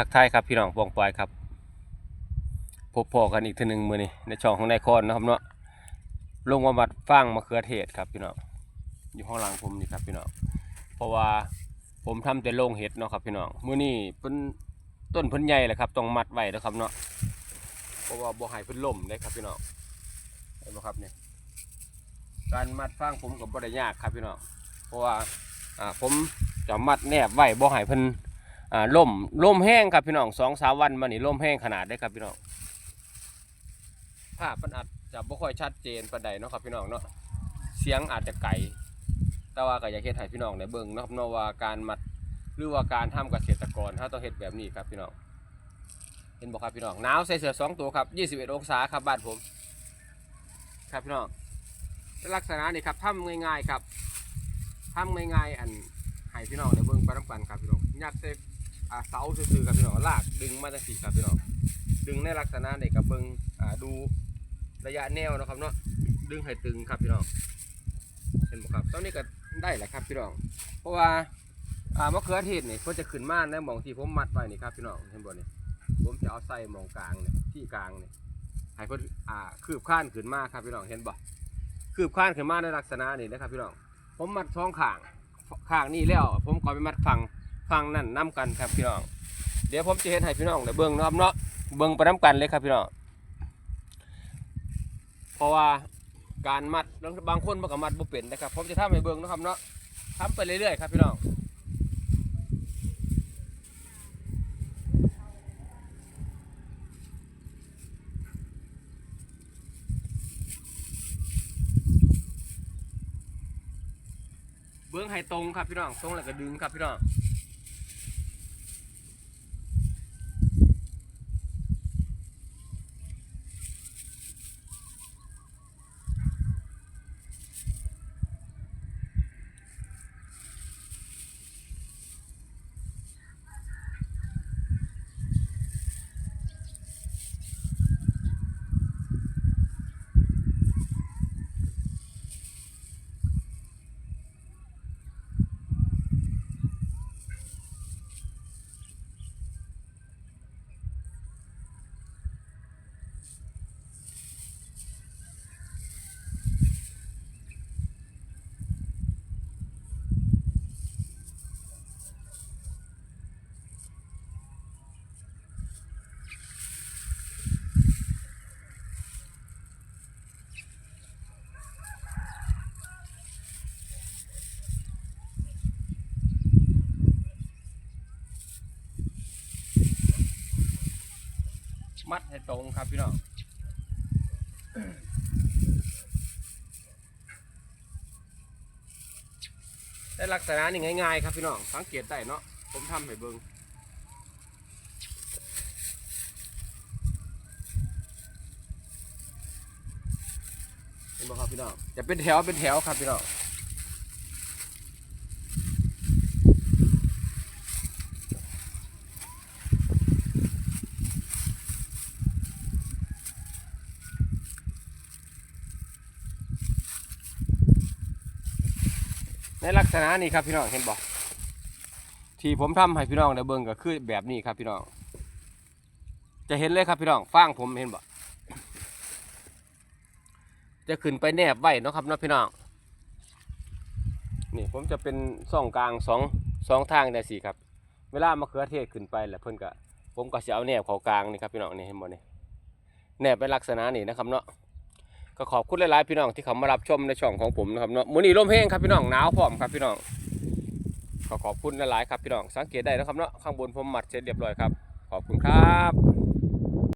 ทักทายครับพี่น้องปองปอยครับ พบพอกันอีกทีหนึ่งมือนี่ในช่องของนายคอนนะครับเนาะลงมาบัดฟังมะเขือเทศครับพี่น้องอยู่ข้างหลังผมนี่ครับพี่น้องเพราะว่าผมทำแต่โรงเห็ดเนาะครับพี่น้องมือนี้เพิ่นต้นเพิ่นใหญ่แหละครับต้องมัดไว้นะครับเนาะเพราะว่าบ่ให้เพิ่นล่มได้ครับพี่น้องเห็นบ่ครับเนี่ยการมัดฟางผมก็บ่ได้ยากครับพี่น้องเพราะว่าอ่าผมจะมัดแนบไว้บ่ให้เพิ่น อ่าล่มล่มแห้งครับพี่น้องสองสามวันมานี่ล่มแห้งขนาดได้ครับพี่น้องภาพมันอาจจะบ่ค่อยชัดเจนปานใดเนาะครับพี่น้องเนาะเสียงอาจจะไกลแต่ว่าก็อยากเฮ็ดให้พี่น้องได้เบิ่งเนาะครับเนาะว่าการมัดหรือว่าการทำเกษตรกรถ้าต้องเฮ็ดแบบนี้ครับพี่น้องเห็นบ่ครับพี่น้องหนาวใส่เสื้อสองตัวครับ21องศาครับบ้านผม ครับพี่น้องลักษณะนี่ครับทำง่ายๆครับทำง่ายๆอันให้พี่น้องได้เบิ่งไปน้ำกันครับพี่น้องยัดเซ อ่าเสาซื่อๆครับพี่น้องลากดึงมาจังซี่ครับพี่น้องดึงในลักษณะนี้กับเบิ่งอ่าดูระยะแนวนะครับเนาะดึงให้ตึงครับพี่น้องเห็นบ่ครับตอนนี้ก็ได้แหละครับพี่น้อง เพราะว่าอ่ามะเขือเทศนี่เพิ่นจะขึ้นมาในหม่องที่ผมมัดไว้นี่ครับพี่น้องเห็นบ่นี่ผมจะเอาใส่หมองกลางเนี่ยที่กลางเนี่ยให้เพิ่นอ่าคืบข้านขึ้นมาครับพี่น้องเห็นบ่คืบข้านขึ้นมาในลักษณะนี้นะครับพี่น้องผมมัดสองข้างข้างนี้แล้ว ผมขอไปมัดฟัง ฟังนั่นน้กันครับพี่น้อง เดี๋ยวผมจะเฮ็ดให้พี่น้องได้เบิ่งนาะครับเนาะเบิ่งไปน้กันเลยครับพี่น้องเพราะว่าการมัดบางคนมันก็มัดบ่เป็นนะครับ ผมจะทำให้เบิ่งนะครับเนาะทำไปเรื่อยๆครับพี่น้องเบิ่งให้ตรงครับพี่น้องตรงแล้วก็ดึงครับพี่น้อง มัดให้ตรงครับพี่น้องได้ลักษณะนี่ง่ายๆครับพี่น้องสังเกตได้เนาะผมทำให้เบิ่งเห็นไหมครับพี่น้องจะเป็นแถวเป็นแถวครับพี่น้อง ในลักษณะนี้ครับพี่น้องเห็นบอกที่ผมทำให้พี่น้องได้เบิ่งก็คือแบบนี้ครับพี่น้อง จะเห็นเลยครับพี่น้องฟางผมเห็นบ่จะขึ้นไปแนบไว้นะครับนะพี่น้องนี่ผมจะเป็นซ่องกลางสองสองทางได้สิครับ เวลามะเขือเทศขึ้นไปแหล้วเพิ่อนก็ผมก็จะเอาแนบเขากลางนี่ครับพี่น้องนี่เห็นบ่นี่แนบเป็นลักษณะนี้นะครับเนาะ ก็ขอบคุณหลายๆพี่น้องที่เขามารับชมในช่องของผมนะครับเนาะมื้อนี้ลมแห้งครับพี่น้องหนาวพร้อมครับพี่น้องก็ขอบคุณหลายๆครับพี่น้องสังเกตได้นะครับเนาะข้างบนผมหมัดเสร็จเรียบร้อยครับ ขอบคุณครับ